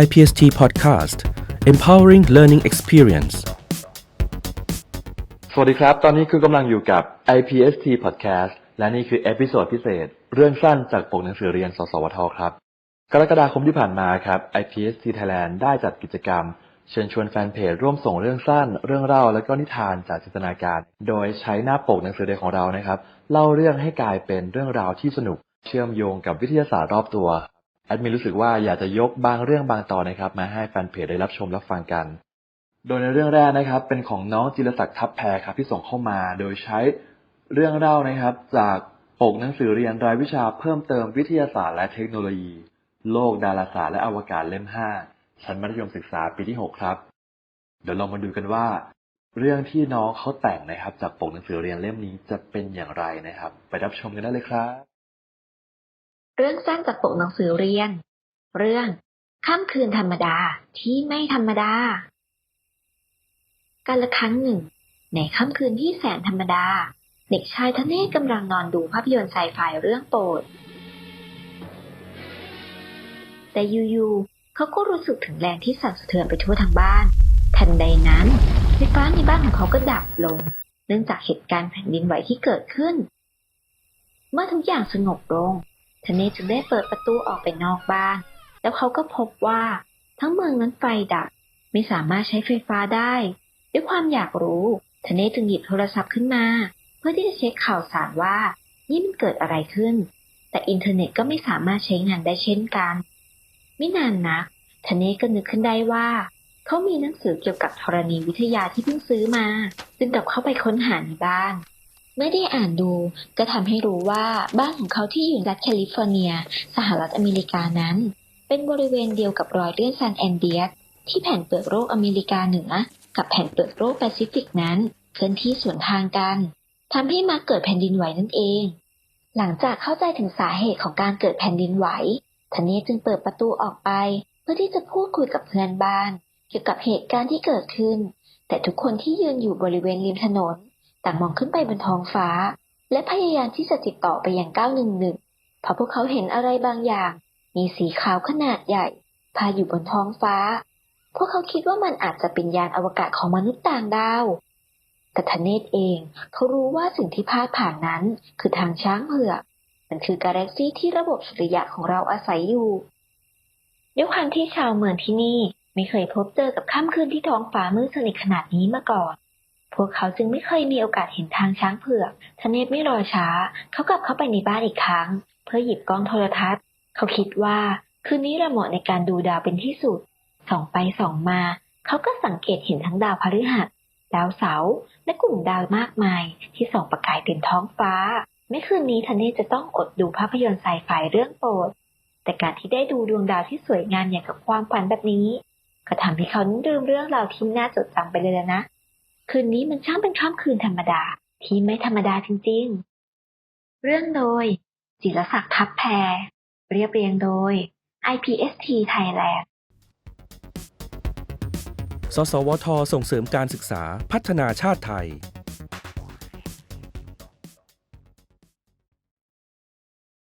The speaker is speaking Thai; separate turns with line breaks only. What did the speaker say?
IPST Podcast Empowering Learning Experience
สวัสดีครับ ตอนนี้คุณกำลังอยู่กับ IPST Podcast และนี่คือเอพิโซดพิเศษ เรื่องสั้นจากปกหนังสือเรียน สสวท ครับ กรกฎาคมที่ผ่านมาครับ IPST Thailand ได้จัดกิจกรรม เชิญชวนแฟนเพจร่วมส่งเรื่องสั้น เรื่องเล่าและก็นิทานจากจินตนาการ โดยใช้หน้าปกหนังสือเรียนของเรานะครับ เล่าเรื่องให้กลายเป็นเรื่องราวที่สนุก เชื่อมโยงกับวิทยาศาสตร์รอบตัว แอดมินรู้สึกว่าอยากจะยกบางเรื่องบางตอนนะครับ มาให้แฟนเพจได้รับชมรับฟังกัน โดยในเรื่องแรกนะครับ เป็นของน้องจิรศักดิ์ทัพแพรครับที่ส่งเข้ามาโดยใช้เรื่องเล่านะครับ จากปกหนังสือเรียนรายวิชาเพิ่มเติมวิทยาศาสตร์และเทคโนโลยี โลกดาราศาสตร์และอวกาศเล่ม 5 ชั้นมัธยมศึกษาปีที่ 6 ครับ เดี๋ยวเรามาดูกันว่า เรื่องที่น้องเขาแต่งนะครับ จากปกหนังสือเรียนเล่มนี้จะเป็นอย่างไรนะครับ ไปรับชมกันได้เลยครับ
เรื่องสั้นจากปกหนังสือเรียน เรื่องค่ำคืนธรรมดาที่ไม่ธรรมดากันละครั้งหนึ่ง ในค่ำคืนที่แสนธรรมดา เด็กชายทเนศกำลังนอนดูภาพยนตร์ไซไฟเรื่องโปรด แต่อยู่ๆเขาก็รู้สึกถึงแรงที่สั่นสะเทือนไปทั่วทั้งบ้าน ทันใดนั้นไฟฟ้าในบ้านของเขาก็ดับลง เนื่องจากเหตุการณ์แผ่นดินไหวที่เกิดขึ้น เมื่อทุกอย่างสงบลง ทเนจึงได้เปิดประตูออกไปนอกบ้าน แล้วเขาก็พบว่าทั้งเมืองนั้นไฟดับไม่สามารถใช้ไฟฟ้าได้ ด้วยความอยากรู้ทเนจึงหยิบโทรศัพท์ขึ้นมา เพื่อที่จะเช็คข่าวสารว่า นี่มันเกิดอะไรขึ้น แต่อินเทอร์เน็ตก็ไม่สามารถใช้งานได้เช่นกัน ไม่นานนักทเนก็นึกขึ้นได้ว่า เขามีหนังสือเกี่ยวกับธรณีวิทยาที่เพิ่งซื้อมา จึงกลับเข้าไปค้นหาในบ้าน เมื่อได้อ่านดูก็ทำให้รู้ว่าบ้านของเขาที่อยู่รัฐแคลิฟอร์เนีย สหรัฐอเมริกานั้น เป็นบริเวณเดียวกับรอยเลื่อนซานแอนเดียสที่แผ่นเปลือกโลกอเมริกาเหนือ กับแผ่นเปลือกโลกแปซิฟิกนั้นเคลื่อนที่สวนทางกันทำให้มาเกิดแผ่นดินไหวนั่นเอง หลังจากเข้าใจถึงสาเหตุของการเกิดแผ่นดินไหวทเนศจึงเปิดประตูออกไป เพื่อที่จะพูดคุยกับเพื่อนบ้าน เกี่ยวกับเหตุการณ์ที่เกิดขึ้น แต่ทุกคนที่ยืนอยู่บริเวณริมถนน ต่างมองขึ้นไปบนท้องฟ้า และพยายามที่จะติดต่อไปอยัง 911 เพราะพวกเขาเห็นอะไรบางอย่าง มีสีขาวขนาดใหญ่พาอยู่บนท้องฟ้า พวกเขาคิดว่ามันอาจจะเป็นยานอวกาศของมนุษย์ต่างดาวแต่ทเนศเองเขารู้ว่าสิ่งที่พาดผ่านนั้นคือทางช้างเผือกมันคือกาแล็กซี่ที่ระบบสุริยะของเราอาศัยอยู่ด้วยความที่ชาวเมืองที่นี่ไม่เคยพบเจอกับค่ำคืนที่ท้องฟ้ามืดสนิทขนาดนี้มาก่อน พวกเขาจึงไม่เคยมีโอกาสเห็นทางช้างเผือกทเนศไม่รอช้า เขากลับเข้าไปในบ้านอีกครั้ง เพื่อหยิบกล้องโทรทัศน์ เขาคิดว่าคืนนี้เราเหมาะในการดูดาวเป็นที่สุด ส่องไปส่องมา เขาก็สังเกตเห็นทั้งดาวพฤหัส ดาวเสาร์และกลุ่มดาวมากมายที่ส่องประกายเต็มท้องฟ้า ไม่คืนนี้ทเนศจะต้องอดดูภาพยนตร์ไซไฟเรื่องโปรด แต่การที่ได้ดูดวงดาวที่สวยงามอย่างกับความฝันแบบนี้ ก็ทำให้เขาลืมเรื่องราวที่น่าจดจำไปเลยนะ คืนนี้มันช่างเป็นค่ำคืนธรรมดาที่ไม่ธรรมดาจริงๆ เรื่องโดย จิรศักดิ์ทับแพร เรียบเรียงโดย IPST Thailand
สสวทส่งเสริมการศึกษาพัฒนาชาติไทย